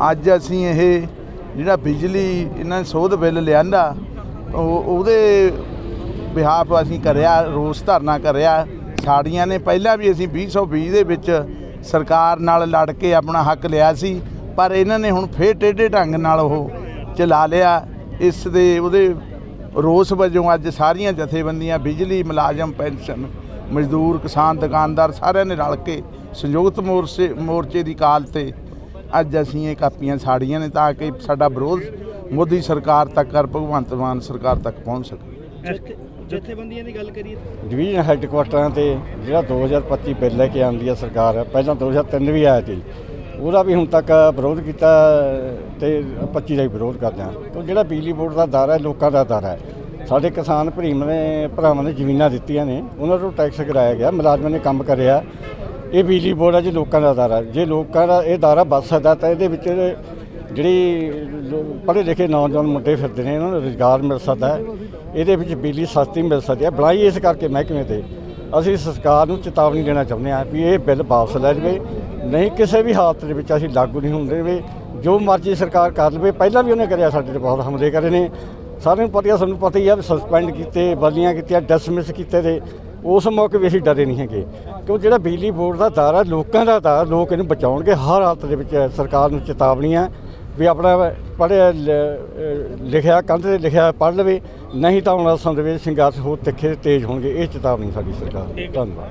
ਅੱਜ ਅਸੀਂ ਇਹ ਜਿਹੜਾ ਬਿਜਲੀ ਇਹਨਾਂ ਨੇ ਸੋਧ ਬਿੱਲ ਲਿਆਂਦਾ, ਉਹ ਉਹਦੇ ਬਿਹਾਫ ਅਸੀਂ ਕਰਿਆ, ਰੋਸ ਧਰਨਾ ਕਰਿਆ। ਸਾੜੀਆਂ ਨੇ ਪਹਿਲਾਂ ਵੀ ਅਸੀਂ 2020 ਦੇ ਵਿੱਚ ਸਰਕਾਰ ਨਾਲ ਲੜ ਕੇ ਆਪਣਾ ਹੱਕ ਲਿਆ ਸੀ, ਪਰ ਇਹਨਾਂ ਨੇ ਹੁਣ ਫੇਰ ਟੇਢੇ ਢੰਗ ਨਾਲ ਉਹ ਚਲਾ ਲਿਆ। ਇਸ ਦੇ ਉਹਦੇ ਰੋਸ ਵਜੋਂ ਅੱਜ ਸਾਰੀਆਂ ਜਥੇਬੰਦੀਆਂ, ਬਿਜਲੀ, ਮੁਲਾਜ਼ਮ, ਪੈਨਸ਼ਨ, ਮਜ਼ਦੂਰ, ਕਿਸਾਨ, ਦੁਕਾਨਦਾਰ ਸਾਰਿਆਂ ਨੇ ਰਲ ਕੇ ਸੰਯੁਕਤ ਮੋਰਚੇ ਮੋਰਚੇ ਦੀ ਕਾਲ ਤੇ ਅੱਜ ਅਸੀਂ ਇਹ ਕਾਪੀਆਂ ਸਾੜੀਆਂ ਨੇ ਤਾਂ ਕਿ ਸਾਡਾ ਵਿਰੋਧ ਮੋਦੀ ਸਰਕਾਰ ਤੱਕ ਕਰ ਭਗਵੰਤ ਮਾਨ ਸਰਕਾਰ ਤੱਕ ਪਹੁੰਚ ਸਕੇ। ਜਥੇ- ਜਥੇਬੰਦੀਆਂ ਦੀ ਗੱਲ ਕਰੀਏ ਡਿਵੀਜ਼ਨ ਹੈੱਡਕੁਆਟਰਾਂ ਤੇ ਜਿਹੜਾ 2025 ਬਿੱਲ ਲੈ ਕੇ ਆਉਂਦੀ ਹੈ ਸਰਕਾਰ ਪਹਿਲਾਂ 2003 ਵੀ ਆਇਆ ਸੀ ਉਹਦਾ ਵੀ ਹੁਣ ਤੱਕ ਵਿਰੋਧ ਕੀਤਾ ਤੇ 25 ਦਾ ਵੀ ਵਿਰੋਧ ਕਰਦੇ ਹਾਂ। ਤੇ ਜਿਹੜਾ ਬਿਜਲੀ ਬੋਰਡ ਦਾ ਦਰ ਹੈ ਲੋਕਾਂ ਦਾ ਦਰ ਹੈ ਸਾਡੇ ਕਿਸਾਨ ਭਰੀਮ ਨੇ ਭਰਾਵਾਂ ਨੇ ਜ਼ਮੀਨਾਂ ਦਿੱਤੀਆਂ ਨੇ ਉਹਨਾਂ ਤੋਂ ਟੈਕਸ ਕਰਾਇਆ ਗਿਆ ਮੁਲਾਜ਼ਮਾਂ ਨੇ ਕੰਮ ਕਰਿਆ ਇਹ ਬਿਜਲੀ ਬੋਰਡ ਹੈ ਜੀ ਲੋਕਾਂ ਦਾ ਅਦਾਰਾ। ਜੇ ਲੋਕਾਂ ਦਾ ਇਹ ਦਾਰਾ ਵੱਧ ਸਕਦਾ, ਤਾਂ ਇਹਦੇ ਵਿੱਚ ਜਿਹੜੀ ਪੜ੍ਹੇ ਲਿਖੇ ਨੌਜਵਾਨ ਮੁੰਡੇ ਫਿਰਦੇ ਨੇ, ਇਹਨਾਂ ਨੂੰ ਰੁਜ਼ਗਾਰ ਮਿਲ ਸਕਦਾ ਹੈ। ਇਹਦੇ ਵਿੱਚ ਬਿਜਲੀ ਸਸਤੀ ਮਿਲ ਸਕਦੀ ਹੈ। ਬਣਾਈ ਇਸ ਕਰਕੇ ਮਹਿਕਮੇ ਤੇ। ਅਸੀਂ ਸਰਕਾਰ ਨੂੰ ਚੇਤਾਵਨੀ ਦੇਣਾ ਚਾਹੁੰਦੇ ਹਾਂ ਵੀ ਇਹ ਬਿੱਲ ਵਾਪਸ ਲੈ ਜਾਵੇ ਨਹੀਂ, ਕਿਸੇ ਵੀ ਹਾਲਤ ਦੇ ਵਿੱਚ ਅਸੀਂ ਲਾਗੂ ਨਹੀਂ ਹੁੰਦੇ ਵੀ। ਜੋ ਮਰਜ਼ੀ ਸਰਕਾਰ ਕਰ ਲਵੇ, ਪਹਿਲਾਂ ਵੀ ਉਹਨੇ ਕਰਿਆ, ਸਾਡੇ ਤੇ ਬਹੁਤ ਹਮਲੇ ਕਰੇ ਨੇ। ਸਾਰਿਆਂ ਨੂੰ ਪਤਾ ਸਾਨੂੰ ਪਤਾ ਹੀ ਆ ਵੀ ਸਸਪੈਂਡ ਕੀਤੇ, ਬਦਲੀਆਂ ਕੀਤੀਆਂ ਡਿਸਮਿਸ ਕੀਤੇ ਦੇ ਉਸ ਮੌਕੇ ਵੀ ਅਸੀਂ ਡਰੇ ਨਹੀਂ ਹੈਗੇ। ਕਿਉਂ ਜਿਹੜਾ ਬਿਜਲੀ ਬੋਰਡ ਦਾ ਦਾਰਾ ਲੋਕਾਂ ਦਾ ਦਾਰਾ ਲੋਕ ਇਹਨੂੰ ਬਚਾਉਣਗੇ, ਹਰ ਹਾਲਤ ਦੇ ਵਿੱਚ ਸਰਕਾਰ ਨੂੰ ਚੇਤਾਵਨੀ ਹੈ ਵੀ ਆਪਣਾ ਪੜ੍ਹਿਆ, ਲ- ਲਿਖਿਆ, ਕੰਧ ਤੇ ਲਿਖਿਆ ਪੜ੍ਹ ਲਵੇ, ਨਹੀਂ ਤਾਂ ਆਉਣ ਵਾਲੇ ਸਮੇਂ ਦੇ ਵਿੱਚ ਸੰਘਰਸ਼ ਹੋਰ ਤਿੱਖੇ ਤੇਜ਼ ਹੋਣਗੇ, ਇਹ ਚੇਤਾਵਨੀ ਸਾਡੀ ਸਰਕਾਰ ਧੰਨਵਾਦ।